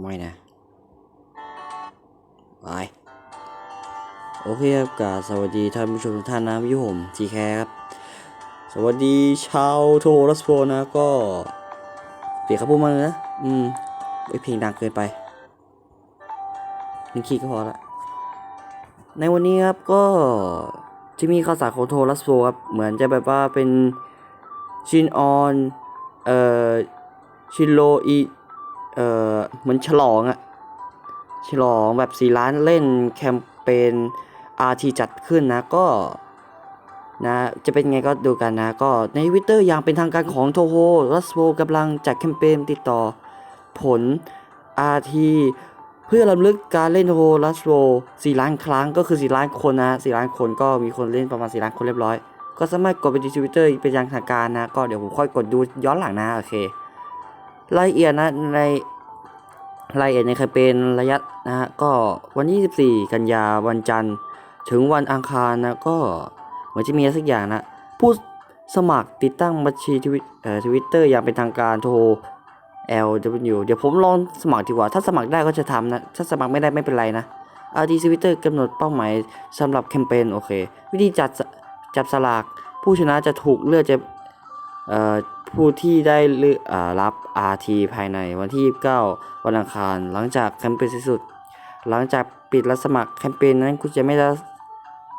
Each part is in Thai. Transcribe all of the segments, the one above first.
ไม่นะไปโอเคครับกาสวัสดีท่านผู้ชมทุกท่านนะพี่ผมจีแคครับ สวัสดีชาวโทรัสโฟนะก็เปลี่ยนคำพูดมาเลยนะ อืมไอเพลงดังเกินไปหนึ่งคีย์ก็พอละ ในวันนี้ครับก็ ที่มีข่าวสารของโทรัสโฟครับ เหมือนจะแบบว่าเป็นชินออน เอ่อ ชินโรอี เอ่อ เหมือนฉลองอะฉลองแบบสี่ล้านเล่นแคมเปญ RT จัดขึ้นนะก็นะจะเป็นไงก็ดูกันนะ ก็ในวิตเตอร์อย่างเป็นทางการของโทโฮรัสโวกำลังจัดแคมเปญติดต่อผล RT เพื่อรำลึกการเล่นโทโฮรัสโว4ล้านครั้งก็คือ4ล้านคนนะ4ล้านคนก็มีคนเล่นประมาณ4ล้านคนเรียบร้อย ก็สามารถกดไปที่ทวิตเตอร์เป็นอย่างทางการนะ ก็เดี๋ยวผมค่อยกดดูย้อนหลังนะ โอเค รายละเอียดนะในรายละเอียดในแคมเปญระยะนะฮะก็วันที่24 กันยาวันจันทร์ ถึงวันอังคารนะก็เหมือนจะมีอะไรสักอย่างนะ ผู้สมัครติดตั้งบัญชีทวิตเอ่อทวิตเตอร์อย่างเป็นทางการโทร LW เดี๋ยวผมลองสมัครดีกว่า ถ้าสมัครได้ก็จะทำนะ ถ้าสมัครไม่ได้ไม่เป็นไรนะเอาดีทวิตเตอร์กำหนดเป้าหมายสำหรับแคมเปญโอเค วิธีจัดจับสลาก ผู้ชนะจะถูกเลือกจะผู้ที่ได้เลือกอรับ RT ภายในวันที่ 29 วันอังคาร หลังจากแคมเปญสิ้นสุด หลังจากปิดรับสมัครแคมเปญนั้นคุณจะไม่ได้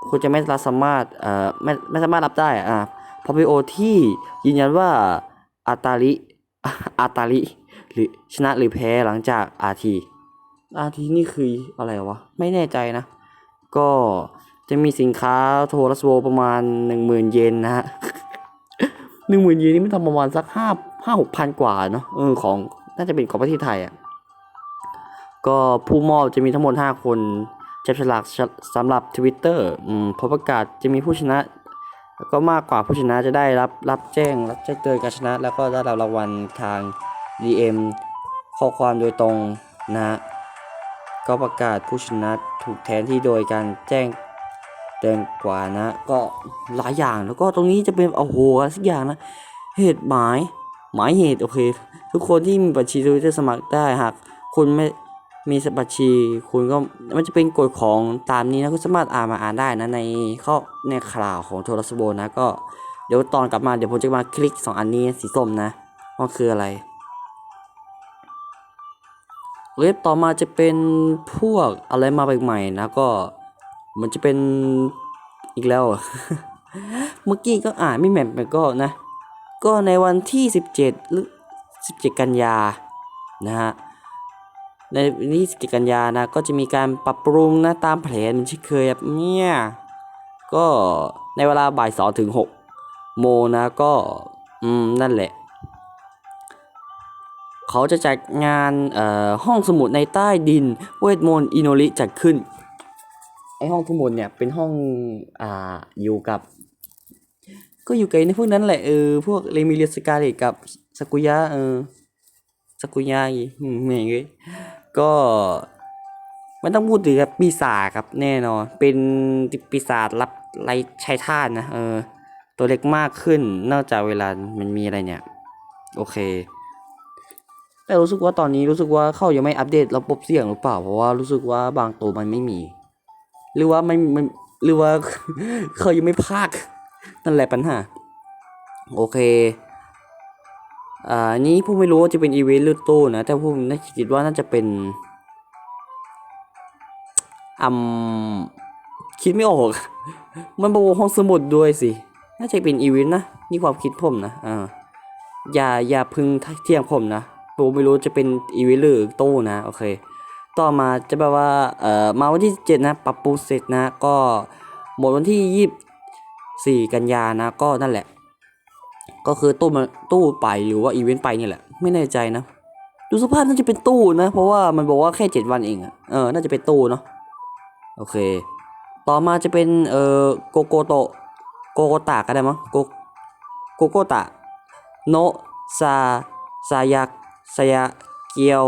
คุณจะไม่สามารถเอ่อไม่ไม่สามารถรับได้อ่าพอพีโอที่ยืนยันว่าอาตาลิอาตาลิ หรือชนะหรือแพ้หลังจาก RT RT นี่คืออะไรวะ ไม่แน่ใจนะ ก็จะมีสินค้าโทรัสโวประมาณ 10,000 เยนนะฮะหนึ่งหมื่นเยนนี่มันทำประมาณสักห้าห้าหกพันกว่าเนาะเออของน่าจะเป็นของประเทศไทยอะ่ะก็ผู้มอบจะมีทั้งหมดห้าคนจับฉลากสำหรับ Twitter อืมพอประกาศจะมีผู้ชนะ แล้วก็มากกว่าผู้ชนะจะได้รับรับแจ้ง รับแจ้งเตือนการชนะ แล้วก็ได้รับรางวัลทาง DM ข้อความโดยตรงนะก็ประกาศผู้ชนะถูกแทนที่โดยการแจ้งเตือนกว่านะ ก็หลายอย่างแล้วก็ตรงนี้จะเป็นโอ้โหอะไรสักอย่างนะ เหตุหมาย หมายเหตุโอเค ทุกคนที่มีบัญชีทวิตเตอร์สมัครได้หากคุณไม่มีบัญชี คุณก็มันจะเป็นกฎของตามนี้นะคุณสามารถอ่านมาอ่านได้นะในข้อในข่าวของโทรศัพท์นะก็เดี๋ยวตอนกลับมาเดี๋ยวผมจะมาคลิกสองอันนี้สีส้มนะว่าคืออะไร เว็บต่อมาจะเป็นพวกอะไรมาใหม่ๆนะก็มันจะเป็นอีกแล้ว เมื่อกี้ก็อ่านไม่แม่นไปก็นะ ก็ในวันที่ 17หรือ17 กันยานะฮะในวันที่17กันยานะก็จะมีการปรับปรุงนะตามแผนที่เคยแบบเนี่ยก็ในเวลาบ่าย2ถึง6โมนะก็อืมนั่นแหละ เขาจะจัดงานเอ่อห้องสมุดในใต้ดินเวทมนต์อิโนริจัดขึ้นไอห้องสมุดเนี่ยเป็นห้องอ่าอยู่กับ ก็อยู่กับในพวกนั้นแหละเออพวกเรมิเลียสกาเลกับสกุยะเออสกุยะอีอืมไม่เงี้ยก็ไม่ต้องพูดถึงกับปีศาจครับแน่นอนเป็นปีศาจรับไรใช้ท่านนะเออตัวเล็กมากขึ้นนอกจากเวลามันมีอะไรเนี่ย โอเค แต่รู้สึกว่าตอนนี้รู้สึกว่าเขายังไม่อัปเดตระบบเสียงหรือเปล่า เพราะว่ารู้สึกว่าบางตัวมันไม่มี หรือว่าไม่ไม่หรือว่าเขายังไม่พากนั่นแหละปัญหา โอเค อ่า นี้ผมไม่รู้ว่าจะเป็นอีเวนต์หรือตู้นะ แต่ผมน่าคิดว่าน่าจะเป็นอืมคิดไม่ออก มันบอกว่าห้องสมุดด้วยสิ น่าจะเป็นอีเวนต์นะ นี่ความคิดผมนะ อ่า อย่าอย่าพึงเทียงผมนะ ผมไม่รู้จะเป็นอีเวนต์หรือตู้นะโอเค ต่อมาจะแบบว่าเอ่อมาวันที่7นะปรับปรุงเสร็จนะก็หมดวันที่ 24 กันยานะก็นั่นแหละ ก็คือตู้มันตู้ไปหรือว่าอีเวนต์ไปนี่แหละ ไม่แน่ใจนะ ดูสภาพน่าจะเป็นตู้นะ เพราะว่ามันบอกว่าแค่ 7 วันเองอะเออน่าจะเป็นตู้เนาะโอเค ต่อมาจะเป็นเอ่อโกโกโตโกโกตะก็ได้มั้งโกโกโกตะโนซาซายะซายะเกียว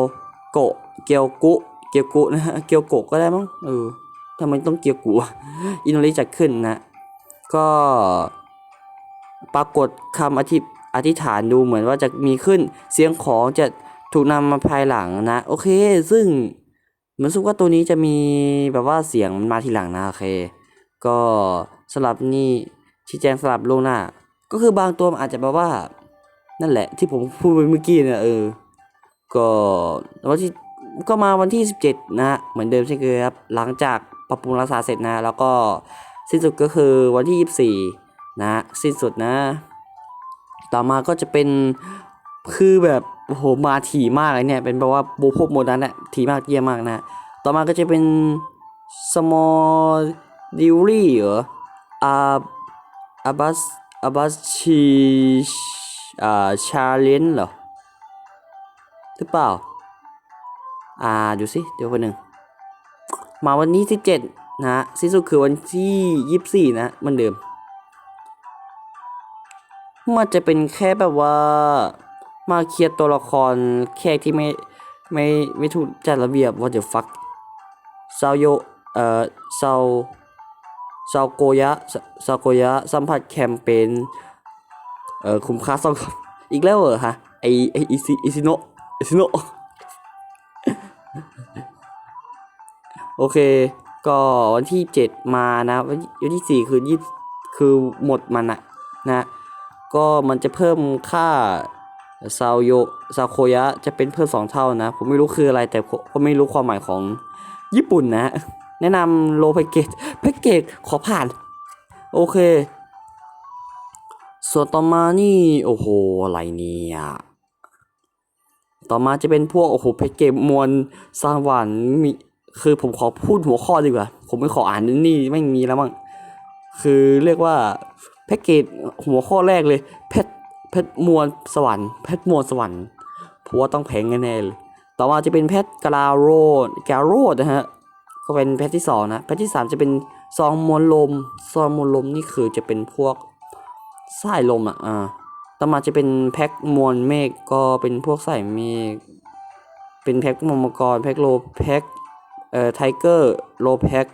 โกะเกียวกุเกียวกุนะฮะเกียวโกะก็ได้มั้งเออทำไมต้องเกียวกุวอินโนริจัดขึ้นนะก็ปรากฏคำอธิอธิษฐานดูเหมือนว่าจะมีขึ้นเสียงของจะถูกนำมาภายหลังนะ โอเค ซึ่งเหมือนสุกว่าตัวนี้จะมีแบบว่าเสียงมันมาทีหลังนะโอเค ก็สลับนี่ชี้แจงสลับลงหน้า ก็คือบางตัวมันอาจจะแบบว่า นั่นแหละที่ผมพูดไปเมื่อกี้เนี่ยเออ ก็วันที่ก็มาวันที่ 17 นะฮะเหมือนเดิมเช่นเคยครับ หลังจากปรับปรุงรักษาเสร็จนะ แล้วก็สิ้นสุดก็คือวันที่ 24 นะฮะสิ้นสุดนะ ต่อมาก็จะเป็นคือแบบโอ้โหมาถี่มากเลยเนี่ย เป็นแบบว่าโบพวกโมดันอะถี่มากเยี่ยมมากนะ ต่อมาก็จะเป็น small d i l y เหรออาอาบัสอาบัสชีอ่าชาเลนเหรอ หรือเปล่า อ่าดูสิเดี๋ยวคนหนึ่ง มาวันนี้ที่เจ็ดนะฮะสิ้นสุดคือวันที่ยี่สิบสี่นะมือนเดิม มันจะเป็นแค่แบบว่า มาเคลียร์ตัวละครแค่ที่ไม่ไม่ไม่ถูกจัดระเบียบ what the fuck ซาโยเอ่อซาซาโกยะซาโกยะสัมผัสแคมเปญเอ่อคุ้มค่าสองอีกแล้วเหรอฮะไอไออิซิอิซิโนะ ซิโนโอเค ก็วันที่เจ็ดมานะวันที่สี่คือยี่คือหมดมันอะนะ ก็มันจะเพิ่มค่าซาโยซาโคยะจะเป็นเพิ่มสองเท่านะ ผมไม่รู้คืออะไรแต่ก็ไม่รู้ความหมายของญี่ปุ่นนะ แนะนำโลแพคเกจแพคเกจขอผ่าน โอเค ส่วนต่อมานี่ โอ้โห อะไรเนี่ย ต่อมาจะเป็นพวกโอ้โหแพ็กเกจมวลสวรรค์มีคือผมขอพูดหัวข้อดีกว่า ผมไม่ขออ่านนี่ไม่มีแล้วมั้งคือเรียกว่าแพ็กเกจหัวข้อแรกเลยเพชรเพชรมวลสวรรค์เพชรมวลสวรรค์ผมว่าต้องแพงแน่เลยต่อมาจะเป็นเพชรกาโรดกาโรดนะฮะก็เป็นเพชรที่สองนะเพชรที่สามจะเป็นซองมวลลมซองมวลลมนี่คือจะเป็นพวกสายลมอะอ่า ต่อมาจะเป็นแพ็คมวลเมฆก็เป็นพวกใสายเมฆเป็นแพ็คมวลมังกรแพ็คโลแพ็คเอ่อไทเกอร์โลแพ็ค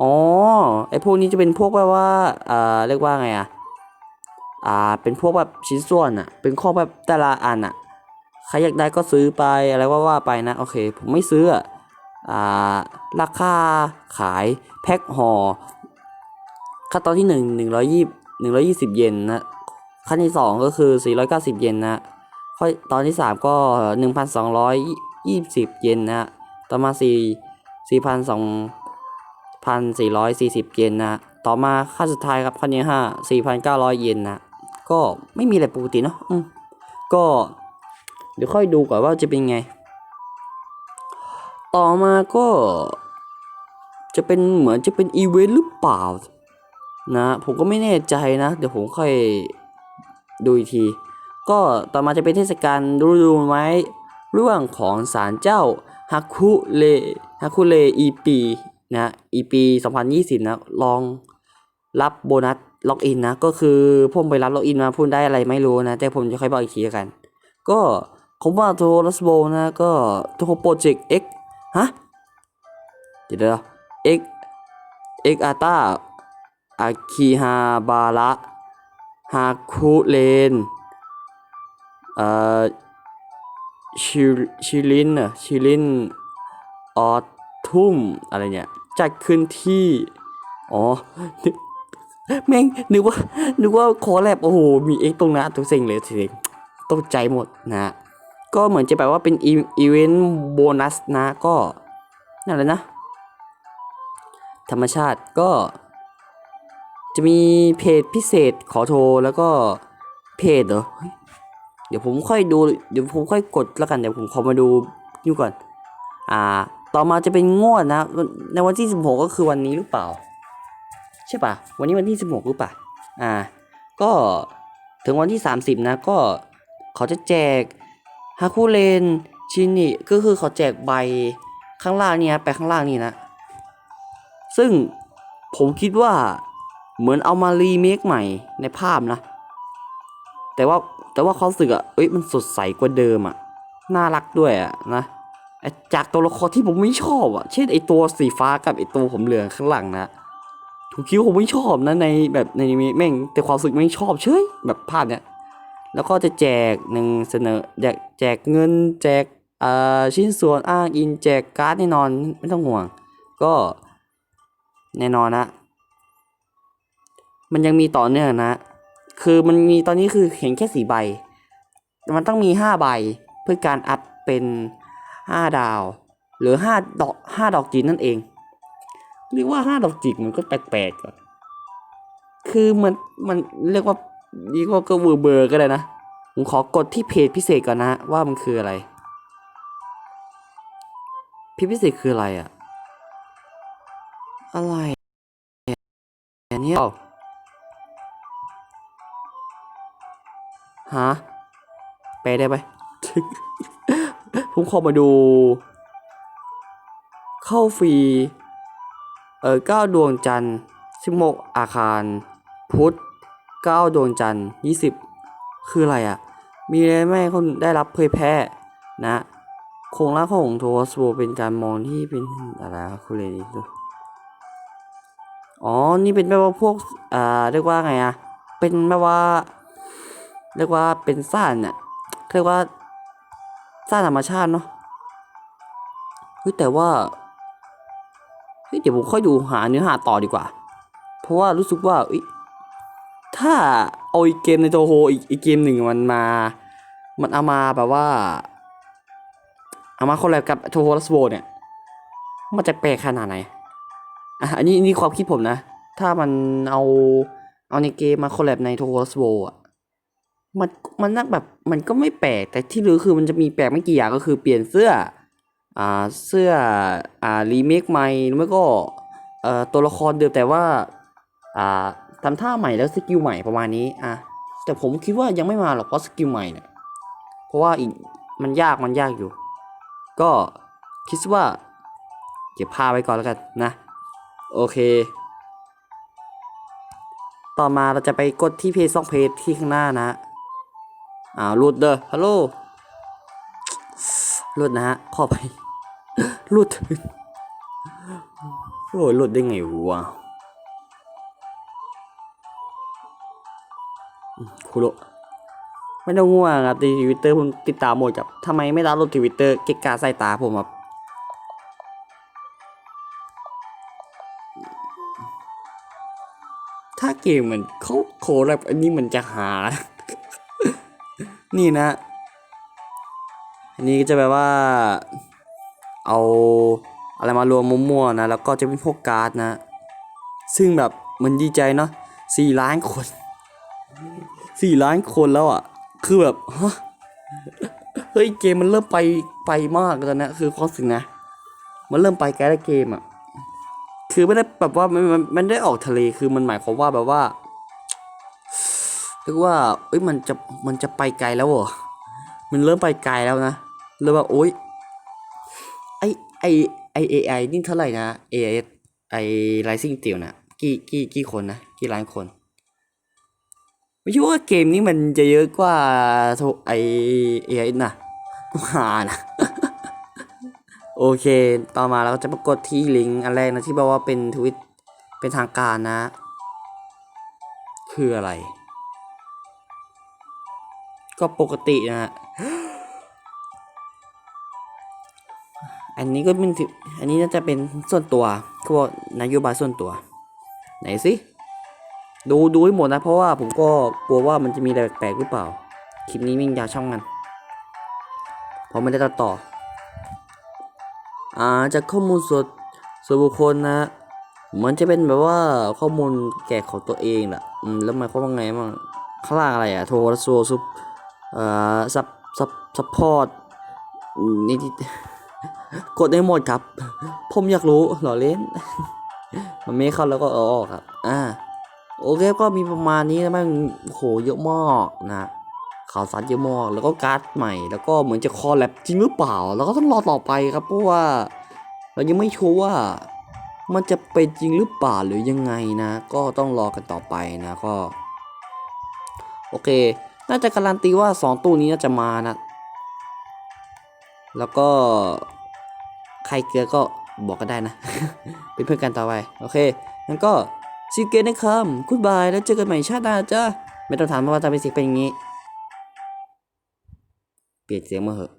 อ๋อไอพวกนี้จะเป็นพวกแบบว่าอ่าเรียกว่าไงอะอ่าเป็นพวกแบบชิ้นส่วนอะเป็นข้อแบบแต่ละอันอะใครอยากได้ก็ซื้อไปอะไรว่าว่าไปนะโอเคผมไม่ซื้ออ่าราคาขายแพ็คห่อค่าตอนที่หนึ่งหนึ่งร้อยยี่หนึ่งร้อยยี่สิบเยนนะ ขั้นที่สองก็คือสี่ร้อยเก้าสิบเยนนะข้อตอนที่สามก็หนึ่งพันสองร้อยยี่สิบเยนนะต่อมาสี่สี่พันสองพันสี่ร้อยสี่สิบเยนนะต่อมาขั้นสุดท้ายครับขั้นที่ห้าสี่พันเก้าร้อยเยนนะก็ไม่มีอะไรปกติเนาะก็เดี๋ยวค่อยดูก่อนว่าจะเป็นไง ต่อมาก็ จะเป็นเหมือนจะเป็นอีเวนต์หรือเปล่า นะ ผมก็ไม่แน่ใจนะ เดี๋ยวผมค่อย ดูอีกที ก็ต่อมาจะเป็นเทศกาลฤดูไม้ร่วงของศาลเจ้าฮักคุเลฮักคุเลอีปีนะอีปี2020 นะลองรับโบนัสล็อกอินนะ ก็คือผมไปรับล็อกอินมาพูดได้อะไรไม่รู้นะ แต่ผมจะค่อยบอกอีกทีล้วกัน ก็ผมว่าโทรัสโบนะก็โทรโปรเจกต์ X ฮะ เดี๋ยวเดี๋ยว X X อาตาอาคิฮาบาระ ฮาคุเลนเอ่อชิชิลินอะชิลินออทุ่มอะไรเนี่ยจัดขึ้นที่ อ๋อนึกแม่งนึกว่า นึกว่าคอแลบโอ้โห มีเอ็กตรงนั้นตัวเซ็งเลยทีเดียวตกใจหมดนะก็เหมือนจะแปลว่าเป็นอีอีเวนต์โบนัสนะก็นั่นแหละนะ ธรรมชาติก็ จะมีเพจพิเศษขอโทรแล้วก็เพจเหรอ เดี๋ยวผมค่อยดู เดี๋ยวผมค่อยกดแล้วกัน เดี๋ยวผมขอมาดูนี่ก่อน อ่า ต่อมาจะเป็นงวดนะ ในวันที่ 16 ก็คือวันนี้หรือเปล่า ใช่ปะวันนี้วันที่ 16หรือเปล่า อ่า ก็ถึงวันที่ 30 นะ ก็เขาจะแจกฮาคุเรนชินิก็คือเขาแจกใบข้างล่างเนี่ยไปข้างล่างนี่นะ ซึ่งผมคิดว่า เหมือนเอามารีเมคใหม่ในภาพนะ แต่ว่าแต่ว่าเขาสึกอะเอ้ยมันสดใสกว่าเดิมอะน่ารักด้วยอะนะไอจากตัวละครที่ผมไม่ชอบอะเช่นไอตัวสีฟ้ากับไอตัวผมเหลืองข้างหลังนะผมคิวผมไม่ชอบนะในแบบในนิเมะแม่งแต่ความรู้สึกไม่ชอบเฉยแบบภาพเนี้ยแล้วก็จะแจกหนึ่งเสนอแจกแจกเงินแจกเอ่อชิ้นส่วนอ้างอินแจกการ์ดแน่นอนไม่ต้องห่วง ก็แน่นอนนะ มันยังมีต่อเนื่องนะ คือมันมีตอนนี้คือเห็นแค่สี่ใบ มันต้องมีห้าใบเพื่อการอัพเป็นห้าดาว หรือห้าดอกห้าดอกจีนนั่นเอง เรียกว่าห้าดอกจิกมันก็แปลกๆอะคือมันมันเรียกว่าเรียกว่าก็เบอร์เบอร์ก็ได้นะ ผมขอกดที่เพจพิเศษก่อนนะว่ามันคืออะไรเพจพิเศษคืออะไรอะอะไรอันนี้ ฮะแปลได้ไหมผมขอมาดู เข้าฟรี เออเก้าดวงจันทร์สิบหกอาคาร พุธเก้าดวงจันทร์ยี่สิบคืออะไรอะ่ะ มีอะไรไหมคนได้รับเผยแพร่นะโครงร่างของโทสโบเป็นการมองที่เป็นอะไรคุณเลยนี่ดูอ๋อ นี่เป็นแบบว่าพวกอ่าเรียกว่าไงอะเป็นแบบว่า เรียกว่าเป็นซ่านเนี่ยเรียกว่าซ่านธรรมชาติเนาะเฮ้ยแต่ว่าเฮ้ยเดี๋ยวผมค่อยดูหาเนื้อหาต่อดีกว่า เพราะว่ารู้สึกว่าเอ้ยถ้าเอาอีกเกมในโตโฮอีกอีกเกมหนึ่งมันมา มันเอามาแบบว่าเอามาคอลแลบกับโทโฮลัสโบเนี่ย มันจะแปลกขนาดไหนอะอันนี้นี่ความคิดผมนะ ถ้ามันเอาเอาในเกมมาคอลแลบในโทโฮลัสโบอะ มันมันนักแบบมันก็ไม่แปลกแต่ที่รู้คือมันจะมีแปลกไม่กี่อย่างก็คือเปลี่ยนเสื้ออ่าเสื้ออ่ารีเมคใหม่หรือไม่ก็เอ่อตัวละครเดิมแต่ว่าอ่าทำท่าใหม่แล้วสกิลใหม่ประมาณนี้อะแต่ผมคิดว่ายังไม่มาหรอกเพราะสกิลใหม่เนี่ยเพราะว่าอีกมันยากมันยากอยู่ ก็คิดว่าเก็บผ้าไว้ก่อนแล้วกันนะ โอเค ต่อมาเราจะไปกดที่เพจซองเพจที่ข้างหน้านะ อ่ารูดเด้อฮัลโหลหลุดนะฮะขอไปหลุดโอ้ยหลุดได้ไงวะคุโรไม่ต้องห่วงครับทวิตเตอร์ผมติดตามหมดกับทำไมไม่รับรถทวิตเตอร์เกกกาใส่ตาผมครับถ้าเกมมันเขาโคแบบอันนี้มันจะหา นี่นะ อันนี้ก็จะแบบว่า เอาอะไรมารวมมั่วๆนะ แล้วก็จะเป็นพวกการ์ดนะ ซึ่งแบบมันดีใจเนาะสี่ล้านคนสี่ล้านคนแล้วอะ คือแบบฮะเฮ้ยเกมมันเริ่มไปไปมากแล้วนะ คือความสึกนะ มันเริ่มไปไกลแล้วเกมอะ คือไม่ได้แบบว่ามันมันไมันได้ออกทะเล คือมันหมายความว่าแบบว่า เรียกว่าเอ้ยมันจะมันจะไปไกลแล้วเหรอมันเริ่มไปไกลแล้วนะเริ่มว่าโอ๊ยไอไอไอเอไอนี่เท่าไหร่นะเอไอไอไรซิ่งเตียวนะกี่กี่กี่คนนะกี่ล้านคนไม่ใช่ว่าเกมนี้มันจะเยอะกว่าโทไอเอไอนะกูหานะโอเค ต่อมาเราก็จะปรากฏที่ลิงก์อันแรกนะที่บอกว่าเป็นทวิตเป็นทางการนะ คืออะไร ก็ปกตินะฮะ อันนี้ก็เป็นอันนี้น่าจะเป็นส่วนตัวเขาบอกนโยบายส่วนตัว ไหนสิดูดูให้หมดนะ เพราะว่าผมก็กลัวว่ามันจะมีอะไรแปลกๆหรือเปล่า คลิปนี้มิ่งยาวช่องมันเพราะไม่ได้ตัดต่อ อ่าจากข้อมูลส่วนส่วนบุคคลนะมันจะเป็นแบบว่าข้อมูลแก่ของตัวเองแหละอืมแล้วหมายความว่าไงบ้างข้างล่างอะไรอะโทรโซซุป เอ่อซับซับซัพพอร์ตนี่กดได้หมดครับ ผมอยากรู้หล่อเล่น มันไม่เข้าแล้วก็อาอกครับ อ่า โอเคก็มีประมาณนี้นะมันโหเยอะมากนะข่าวสารเยอะมากแล้วก็การ์ดใหม่ แล้วก็เหมือนจะคอลแลบจริงหรือเปล่า แล้วก็ต้องรอต่อไปครับ เพราะว่า เรายังไม่ชัวร์ว่ามันจะเป็นจริงหรือเปล่าหรือยังไงนะ ก็ต้องรอกันต่อไปนะก็ โอเค น่าจะการันตีว่าสองตู้นี้น่าจะมานะ แล้วก็ใครเกลือก็บอกกันได้นะ เป็นเพื่อนกันต่อไป โอเค งั้นก็ซีเกตนะครับคุณบายแล้วเจอกันใหม่ชาติหน้าจ้าไม่ต้องถามว่าทำไมเสียงเป็นอย่างนี้ เปลี่ยนเสียงมาเหอะ